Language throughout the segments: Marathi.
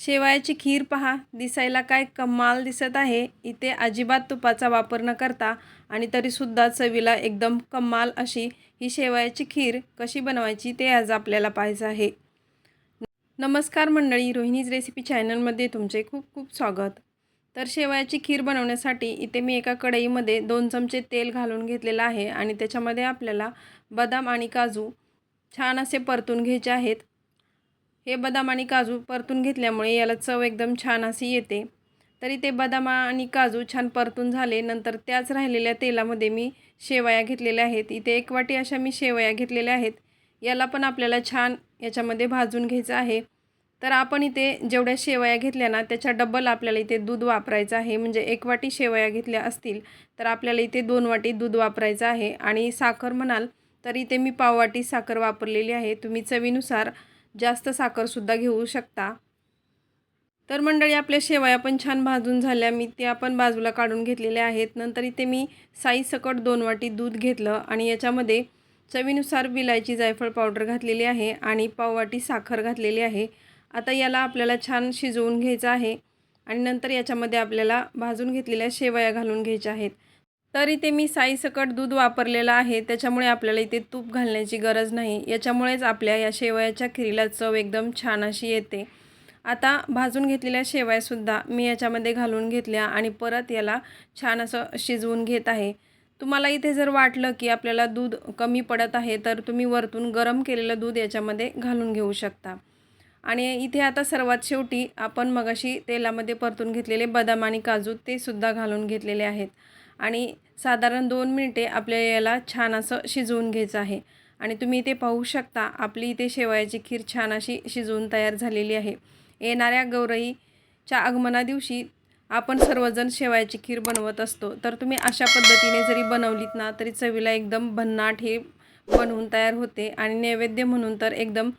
शेवयाची खीर पहा. दिसायला काय कमाल दिसत आहे. इथे अजिबात तुपाचा वापर न करता आणि तरीसुद्धा चवीला एकदम कमाल अशी ही शेवयाची खीर कशी बनवायची ते आज आपल्याला पाहायचं आहे. नमस्कार मंडळी. रोहिणीज रेसिपी चॅनलमध्ये तुमचे खूप खूप स्वागत. तर शेवयाची खीर बनवण्यासाठी इथे मी एका कढईमध्ये दोन चमचे तेल घालून घेतलेलं आहे आणि त्याच्यामध्ये आपल्याला बदाम आणि काजू छान असे परतून घ्यायचे आहेत. हे बदाम आणि काजू परतून घेतल्यामुळे याला चव एकदम छान अशी येते. तरी ते बदाम आणि काजू छान परतून झाले नंतर त्याच राहिलेल्या तेलामध्ये मी शेवया घेतलेल्या आहेत. इथे एक वाटी अशा मी शेवया घेतलेल्या आहेत. याला पण आपल्याला छान याच्यामध्ये भाजून घ्यायचं आहे. तर आपण इथे जेवढ्या शेवया घेतल्या ना त्याच्या डबल आपल्याला इथे दूध वापरायचं आहे. म्हणजे एक वाटी शेवया घेतल्या असतील तर आपल्याला इथे दोन वाटी दूध वापरायचं आहे. आणि साखर म्हणाल तर इथे मी पाववाटी साखर वापरलेली आहे. तुम्ही चवीनुसार जास्त साखरसुद्धा घेऊ शकता. तर मंडळी आपल्या शेवया पण छान भाजून झाल्या. मी त्या पण बाजूला काढून घेतलेल्या आहेत. नंतर इथे मी साई सकट दोन वाटी दूध घेतलं आणि याच्यामध्ये चवीनुसार विलायची जायफळ पावडर घातलेली आहे आणि पाववाटी साखर घातलेली आहे. आता याला आपल्याला छान शिजवून घ्यायचं आहे आणि नंतर याच्यामध्ये आपल्याला भाजून घेतलेल्या शेवया घालून घ्यायच्या आहेत. तर इथे मी साईसकट दूध वापरलेलं आहे. त्याच्यामुळे आपल्याला इथे तूप घालण्याची गरज नाही. याच्यामुळेच आपल्या या शेवयाच्या खिरीला चव एकदम छान अशी येते. आता भाजून घेतलेल्या शेवयासुद्धा मी याच्यामध्ये घालून घेतल्या आणि परत याला छान असं शिजवून घेत आहे. तुम्हाला इथे जर वाटलं की आपल्याला दूध कमी पडत आहे तर तुम्ही वरतून गरम केलेलं दूध याच्यामध्ये घालून घेऊ शकता. आणि इथे आता सर्वात शेवटी आपण मगाशी तेलामध्ये परतून घेतलेले बदाम आणि काजू ते सुद्धा घालून घेतलेले आहेत. आणि साधारण दोन मिनिटे आपल्याला याला छान असं शिजवून घ्यायचं आहे. आणि तुम्ही इथे पाहू शकता आपली इथे शेवयाची खीर छान अशी शिजवून तयार झालेली आहे. येणाऱ्या गौरईच्या आगमना दिवशी आपण सर्वजण शेवयाची खीर बनवत असतो. तर तुम्ही अशा पद्धतीने जरी बनवलीत ना तरी चवीला एकदम भन्नाट हे बनवून तयार होते. आणि नैवेद्य म्हणून तर एकदम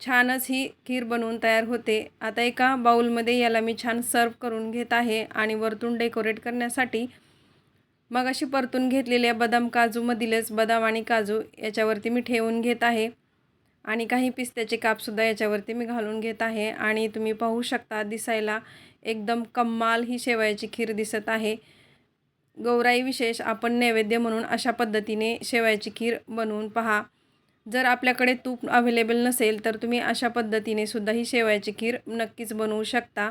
छानच ही खीर बनवून तयार होते. आता एका बाऊलमध्ये याला मी छान सर्व करून घेत आहे. आणि वरतून डेकोरेट करण्यासाठी मग अशी परतून घेतलेल्या बदाम काजूमधीलच बदाम आणि काजू याच्यावरती मी ठेवून घेत आहे. आणि काही पिस्त्याचे कापसुद्धा याच्यावरती मी घालून घेत आहे. आणि तुम्ही पाहू शकता दिसायला एकदम कम्माल ही शेवयाची खीर दिसत आहे. गौराई विशेष आपण नैवेद्य म्हणून अशा पद्धतीने शेवयाची खीर बनवून पहा. जर आपल्याकडे तूप अवेलेबल नसेल तर तुम्ही अशा पद्धतीने सुद्धा ही शेवयाची खीर नक्कीच बनवू शकता.